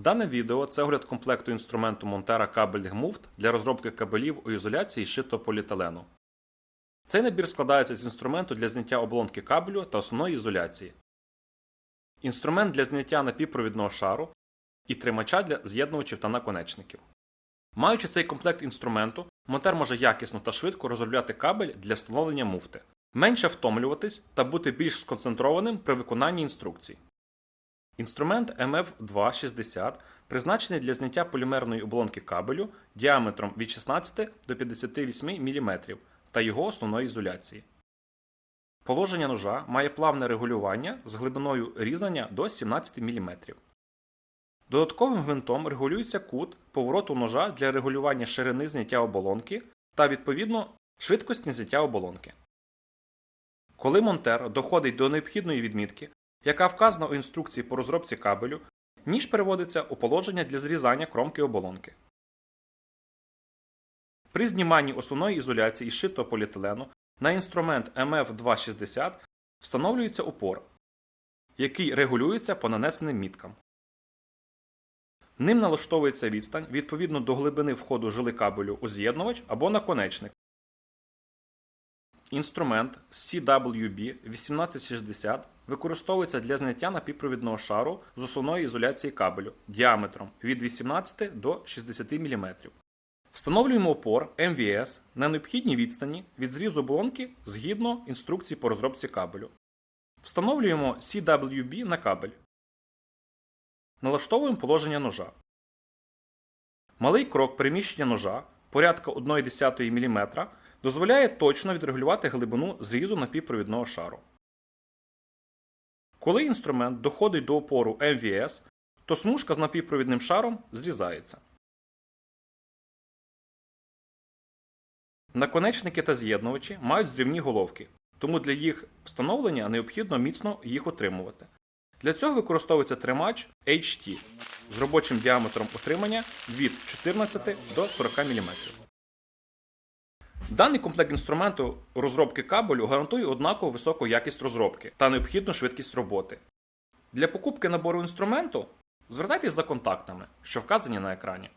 Дане відео це огляд комплекту інструменту Montera Cable Mouft для розробки кабелів у ізоляції шитого поліетилену. Цей набір складається з інструменту для зняття оболонки кабелю та основної ізоляції, інструмент для зняття напівпровідного шару і тримача для з'єднувачів та наконечників. Маючи цей комплект інструменту, монтер може якісно та швидко розробляти кабель для встановлення муфти, менше втомлюватись та бути більш сконцентрованим при виконанні інструкцій. Інструмент MF260 призначений для зняття полімерної оболонки кабелю діаметром від 16 до 58 мм та його основної ізоляції. Положення ножа має плавне регулювання з глибиною різання до 17 мм. Додатковим гвинтом регулюється кут повороту ножа для регулювання ширини зняття оболонки та, відповідно, швидкості зняття оболонки. Коли монтер доходить до необхідної відмітки, яка вказана у інструкції по розробці кабелю, ніж переводиться у положення для зрізання кромки оболонки. При зніманні основної ізоляції із шитого поліетилену на інструмент MF260 встановлюється упор, який регулюється по нанесеним міткам. Ним налаштовується відстань відповідно до глибини входу жили кабелю у з'єднувач або наконечник. Інструмент CWB 1860 використовується для зняття напівпровідного шару з основної ізоляції кабелю діаметром від 18 до 60 мм. Встановлюємо опор МВС на необхідній відстані від зрізу оболонки згідно інструкції по розробці кабелю. Встановлюємо CWB на кабель. Налаштовуємо положення ножа. Малий крок переміщення ножа порядка 1,1 мм дозволяє точно відрегулювати глибину зрізу напівпровідного шару. Коли інструмент доходить до опору МВС, то смужка з напівпровідним шаром зрізається. Наконечники та з'єднувачі мають зрівні головки, тому для їх встановлення необхідно міцно їх утримувати. Для цього використовується тримач HT з робочим діаметром утримання від 14 до 40 мм. Даний комплект інструменту розробки кабелю гарантує однаково високу якість розробки та необхідну швидкість роботи. Для покупки набору інструменту звертайтесь за контактами, що вказані на екрані.